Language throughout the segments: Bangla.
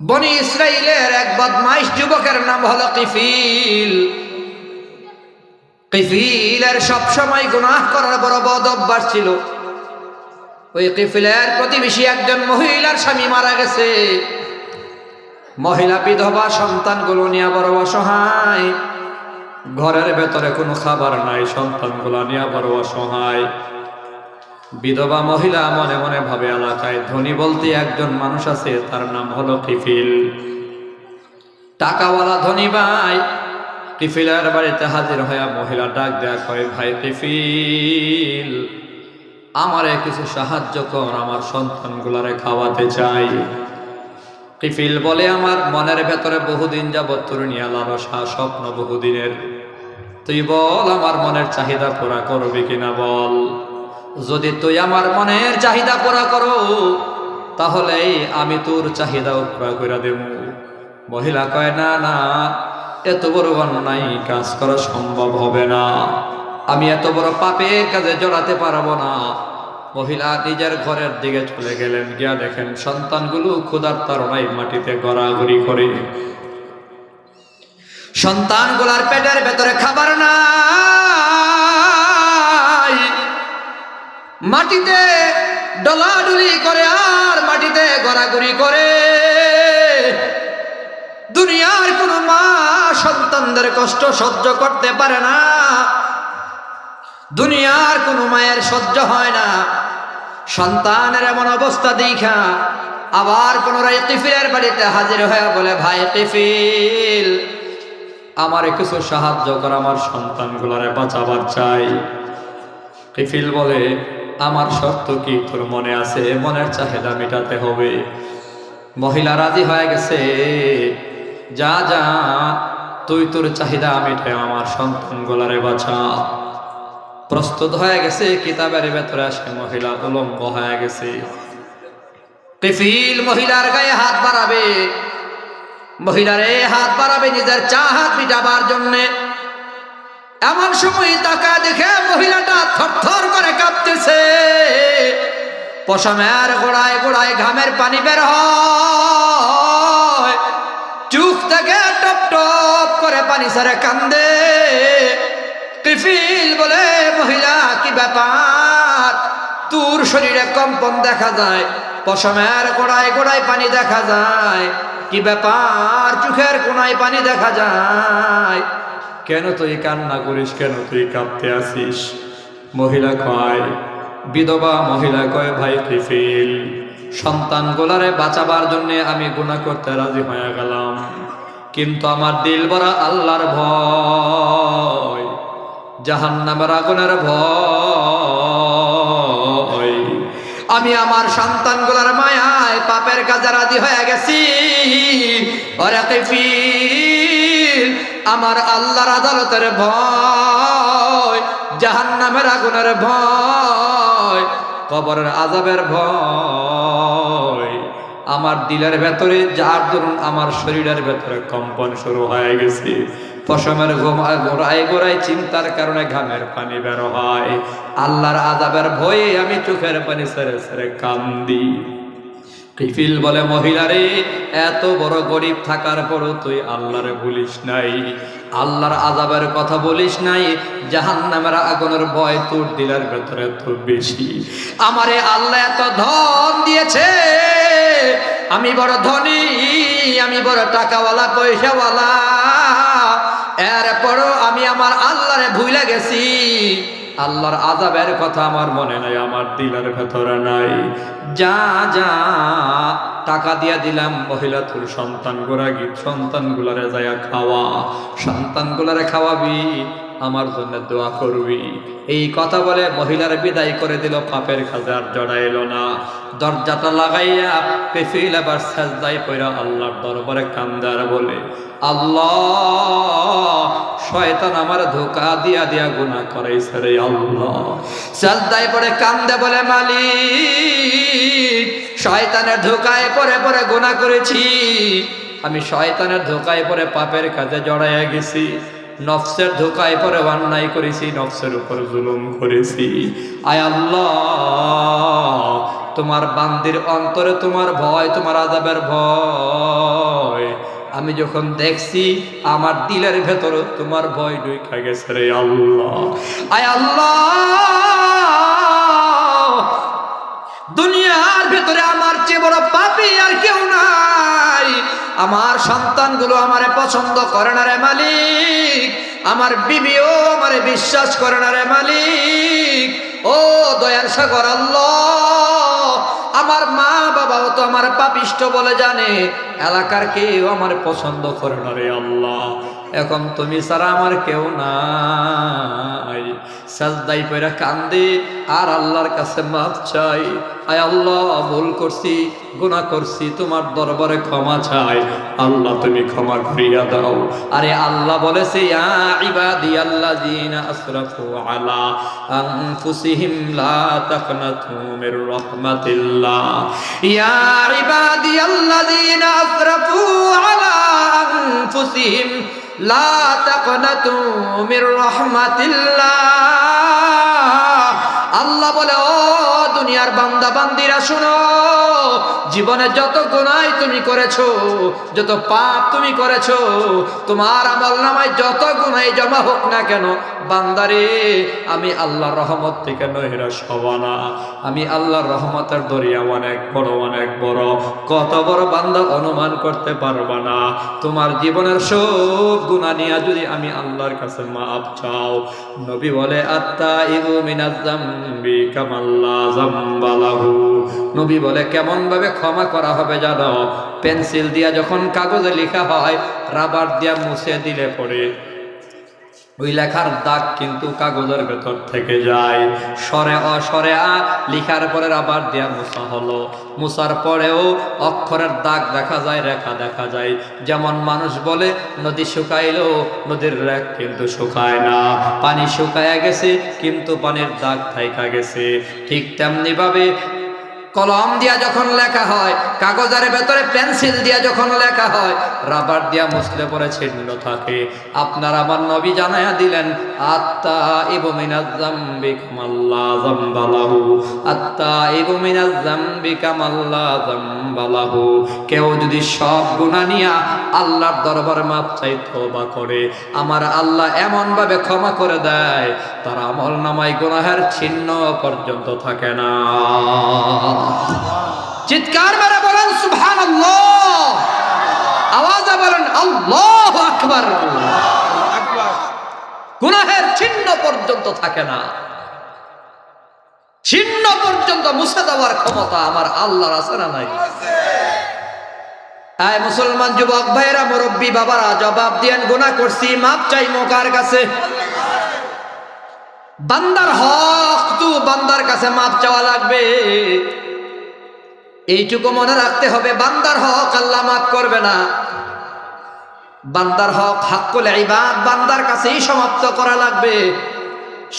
বনি ইসরাইলের এক বদমাইশ যুবকের নাম হলো কিফিল। কিফিলের সবসময় গুনাহ করার বড় বদ অভ্যাস ছিল। ওই কিফিলের প্রতিবেশী একজন মহিলার স্বামী মারা গেছে। মহিলা বিধবা সন্তানগুলো নিয়ে বড় অসহায়। ঘরের ভেতরে কোনো খাবার নাই, সন্তানগুলো নিয়ে বড় অসহায়। বিধবা মহিলা মনে মনে ভাবে এলাকায় ধনী বলতে একজন মানুষ আছে, তার নাম হলো কিফিল। টাকাওয়ালা ধনী ভাই, কিফিলের বাড়িতে হাজির হইয়া মহিলা ডাক দেয়া কয় ভাই কিফিল, আমারে কিছু সাহায্য কর, আমার সন্তানগুলারে খাওয়াতে চাই। কিফিল বলে, আমার মনের ভেতরে বহুদিন যাবৎ তরুণিয়া লালসা স্বপ্ন বহুদিনের। তুই বল, আমার মনের চাহিদা পুরা করবি কিনা বল? যদি তুই আমার মনের চাহিদা পুরা করো তাহলে আমি তোর চাহিদাও পুরা করে দেব। মহিলা কয়, না না, এত বড় অন্যায় কাজ করা সম্ভব হবে না। আমি এত বড় পাপের কাজে জড়াতে পারব না। মহিলা নিজের ঘরের দিকে চলে গেলেন। গিয়া দেখেন সন্তানগুলো ক্ষুধার তারণায় মাটিতে গড়াগড়ি করে। সন্তানগুলার পেটের ভেতরে খাবার নাই। মাটিতে ডলাডুলি করে আর মাটিতে গড়াগড়ি করে। দুনিয়ার কোনো মা সন্তানদের কষ্ট সহ্য করতে পারে না। দুনিয়ার কোনো মায়ের সহ্য হয় না। সন্তানের এমন অবস্থা দেখা, আবার পুনরায় কিফিলের বাড়িতে হাজির হয়ে বলে, ভাই কিফিল, আমার কিছু সাহায্য কর, আমার সন্তানগুলারে বাঁচাবার চাই। কিফিল বলে আমার শর্ত কি? তোর মনে আছে? মনের চাহিদা মেটাতে হবে। মহিলা রাজি হয়ে গেছে। যা যা, তুই তোর চাহিদা মেটে আমার সন্তানগুলারে বাঁচা প্রস্তুত হয়ে গেছে, কিতাবের ভেতরে আসে মহিলা উলম্ব হয়ে গেছে। মহিলার গায়ে হাত বাড়াবে। মহিলারে হাত বাড়াবে নিজের চা হাত মিটাবার জন্যে। এমন সময় তাকা দেখে মহিলাটা থরথর করে কাঁপতেছে। পশমের গোড়ায় গোড়ায় ঘামের পানি বের হয়। চুপ থেকে টপ টপ করে পানি সারে কান্দে। টিফিল বলে, মহিলা, কি ব্যাপার? তোর শরীরে কম্পন দেখা যায়, পশমের গোড়ায় গোড়ায় পানি দেখা যায়। কি ব্যাপার? চোখের কোনায় পানি দেখা যায়। কেন তুই কান্না করিস? কেন তুই কাঁদতে আসিস? মহিলা কয়, বিধবা মহিলা কয়, ভাই কিফিল সন্তান গোলারে বাঁচাবার জন্য আমি গুণা করতে রাজি হয়ে গেলাম। কিন্তু আমার দিল ভরা আল্লাহর ভয়, জাহান্নামের আগুনের ভয়। আমি আমার সন্তানগুলোর মায়ায় পাপের কাজে রাজি হয়ে গেছি। ওরে কিফিল আমার আল্লাহর আদালতের ভয়, জাহান্নামের আগুনের ভয়, কবরের আজাবের ভয়। আমার দিলের ভেতরে, যার ধরুন আমার শরীরের ভেতরে কম্পন শুরু হয়ে গেছে। পশমের গোড়ায় গোড়ায় চিন্তার কারণে ঘামের পানি বের হয়। আল্লাহর আজাবের ভয়ে আমি চোখের পানি সেরে সেরে কান্দি। কিফিল বলে, মহিলারে, এত বড় গরিব থাকার পরও তুই আল্লাহরে ভুলিস নাই। আল্লাহর আজাবের কথা বলিস নাই জাহান নামের আগুনের ভয় তোর দিলের ভেতরে এত বেশি। আমারে আল্লাহ এত ধন দিয়েছে, আমি বড় ধনী, আমি বড় টাকাওয়ালা, পয়সাওয়ালা। এরপরও আমি আমার আল্লাহরে ভুলে গেছি। আল্লাহর আজাবের কথা আমার মনে নাই, আমার দিলের ভেতরে নাই। যা যা টাকা দিয়া দিলাম মহিলা তোর সন্তান গোড়া গীত সন্তান গুলারে যায়া খাওয়া। সন্তান গুলারে খাওয়াবি, আমার জন্য দোয়া করবি। এই কথা বলে মহিলার বিদায় করে দিল, পাপের কাজে আর জড়াইল না। দরজাটা লাগাইয়া পেফিল আবার সাজদাই পইরা আল্লাহর দরবারে কান্দার বলে, আল্লাহ, শয়তান আমার ধোকা দিয়া দিয়া গুনাহ করাইছে রে আল্লাহ। সাজদাই পরে কান্দে বলে মালিক, শয়তানের ধোকায় পরে পরে গোনা করেছি। আমি শয়তানের ধোকায় পরে পাপের কাজে জড়াইয়া গেছি, নফসের ধোকায় পরে অন্যায় করেছি, নফসের উপর জুলুম করেছি। আয় আল্লাহ, তোমার বান্দির অন্তরে তোমার ভয়, তোমার আজাবের ভয়। আমি যখন দেখছি আমার দিলের ভেতরে তোমার ভয় ঢুকা গেছে রে আল্লাহ। আয় আল্লাহ। দুনিয়ার ভেতরে আমার চেয়ে বড় পাপি আর কেউ নাই। আমার সন্তানগুলো আমারে পছন্দ করে না রে মালিক। আমার বিবিও আমারে বিশ্বাস করে না রে মালিক। ও দয়ার সাগর আল্লাহ। আমার মা বাবাও তো আমার পাপিষ্ট বলে জানে। এলাকার কেউ আমার পছন্দ করে না রে আল্লাহ। এখন তুমি ছাড়া আমার কেউ নাই। সাজদাই পয়রা কান্দে, আর আল্লাহর কাছে মাফ চাই। আয় আল্লাহ, ভুল করছি, গুনাহ করছি, তোমার দরবারে ক্ষমা চাই। আল্লাহ, তুমি ক্ষমা করিয়া দাও। আরে আল্লাহ বলেছে, ইয়া ইবাদি আল্লাযিনা আসরাফু আলা আনফুসিহিম লা তাকনাতু মির রাহমাতিল্লাহ। ইয়া ইবাদি আল্লাযিনা আসরাফু আলা আনফুসিহিম আল্লাহ বলে ও দুনিয়ার বান্দা বান্দিরা শোনো। জীবনে যত গুনাই তুমি করেছ, যত পাপ তুমি করেছ, তোমার আমল নামায় যত গুনাই জমা হোক না কেন, বান্দারে, আমি আল্লাহর রহমত থেকে নৈরাশ হব আমি আল্লাহর রহমতের দরিয়া অনেক বড় অনেক বড়। কত বড় বান্দা অনুমান করতে পারবা না। তোমার জীবনের সব গুণা নিয়ে যদি আমি আল্লাহর কাছে মাপ চাও, নবী বলে আত্মা ইবু মিনাজ্জাম্বি কামাল্লা জাম্বালাহু নবী বলে, কেমন ভাবে ক্ষমা করা হবে জানো। পেন্সিল দিয়া যখন কাগজে লেখা হয়, রাবার দিয়া মুছে দিলে পরে ওই লেখার দাগ কিন্তু কাগজের ভেতর থেকে যায়। সরে অসরে আ, লিখার পরে আবার দেয়া মুসা হলো। মুসার পরেও অক্ষরের দাগ দেখা যায়, রেখা দেখা যায়। যেমন মানুষ বলে, নদী শুকাইলো নদীর রেখ কিন্তু শুকায় না। পানি শুকায় গেছে, কিন্তু পানির দাগ থাইকা গেছে। ঠিক তেমনি ভাবে কলম দিয়া যখন লেখা হয়, কাগজের ভেতরে পেন্সিল দিয়া যখন লেখা হয়, রাবার দিয়া মুসলে পরে ছিন্ন থাকে। আপনার আমার নবী জানাইয়া দিলেন, আত্মা ইবমিনাজ জাম্বি কামাল্লা আত্মা জাম্বি কামাল্লা কেউ যদি সব গুনাহ নিয়া আল্লাহর দরবারে মাপ চাই তওবা করে। আমার আল্লাহ এমন ভাবে ক্ষমা করে দেয়, তার আমল নামায় গুনাহের ছিন্ন পর্যন্ত থাকে না। চিৎকার মেরে বলেন সুবহান আওয়াজে বলেন, আল্লাহ আকবার। গুনাহের চিহ্ন পর্যন্ত থাকে না। চিহ্ন পর্যন্ত মুছে দেওয়ার ক্ষমতা আমার আল্লাহর আছে না নাই? আয় মুসলমান যুবক ভাইরা মুরব্বী বাবারা, জবাব দিয়েন, গুনাহ করছি, মাপ চাই মোকার কাছে? বান্দার হক তু বান্দার কাছে মাপ চাওয়া লাগবে। এইটুকু মনে রাখতে হবে, বান্দার হক আল্লাহ মাফ করবে না। বান্দার হক হাক্কুল ইবাদ, বান্দার কাছেই সমাপ্ত করা লাগবে।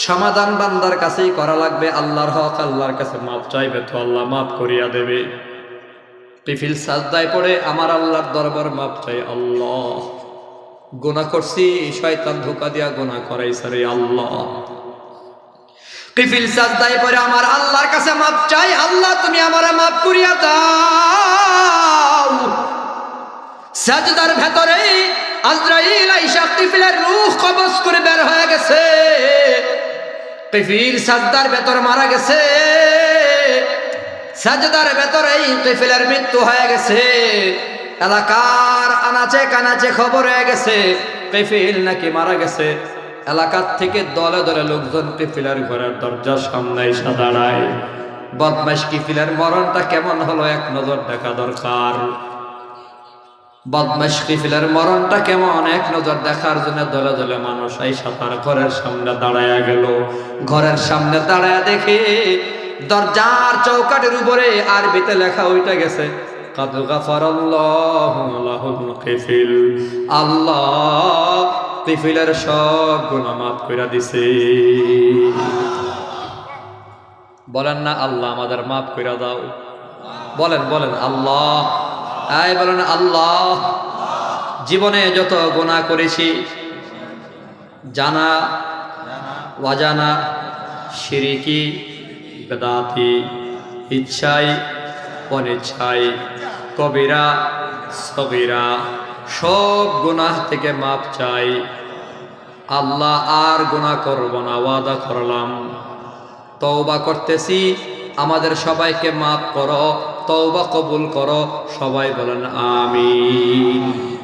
সমাধান বান্দার কাছেই করা লাগবে, আল্লাহর হক আল্লাহর কাছে মাপ চাইবে তো আল্লাহ মাফ করিয়া দেবে। পিফিল সাজদায় পড়ে, আমার আল্লাহর দরবার মাফ চাই আল্লাহ। গোনা করছি, শয়তান ধোকা দিয়া গোনা করাই সারে আল্লাহ। কিফিল সাজদায় পরে আমার আল্লাহর কাছে তুমি আমারে মাফ করিয়া দাও। সাজদার ভেতরে আজরাইল আইসা কিফিলের রূহ কবজ করে বের হয়ে গেছে। কিফিল সাজদার ভেতর মারা গেছে। সাজদার ভেতরেই কিফিলের মৃত্যু হয়ে গেছে। এলাকার আনাচে কানাচে খবর হয়ে গেছে, কিফিল নাকি মারা গেছে। এলাকার থেকে দলে দলে লোকজন কিফিলের ঘরের দরজার সামনে এসে দাঁড়ায়। বদমাস কিফিলের মরণটা কেমন হলো এক নজর দেখা দরকার। বদমাস কিফিলের মরণটা কেমন এক নজর দেখার জন্য দলে দলে মানুষ এই সাঁতার ঘরের সামনে দাঁড়ায়া গেল। ঘরের সামনে দাঁড়ায়া দেখে দরজার চৌকাটের উপরে আরবিতে লেখা ওইটা গেছে, কাদ গাফারাল্লাহু লাহুল কিফিল। আল্লাহ কিফিলের সব গুনাহ মাফ কইরা দিছে। বলেন না, আল্লাহ আমাদের মাফ কইরা দাও। বলেন বলেন, আল্লাহ। আয় বলেন, আল্লাহ। জীবনে যত গোনা করেছি, জানা, অজানা শিরিকি বেদাতি, ইচ্ছাই, অনিচ্ছাই, কবিরা, সবিরা, সব গুনাহ থেকে মাপ চাই। আল্লাহ আর গুনাহ করব না, ওয়াদা করলাম। তওবা করতেছি। আমাদের সবাইকে মাফ করো তওবা কবুল করো সবাই বলেন আমিন।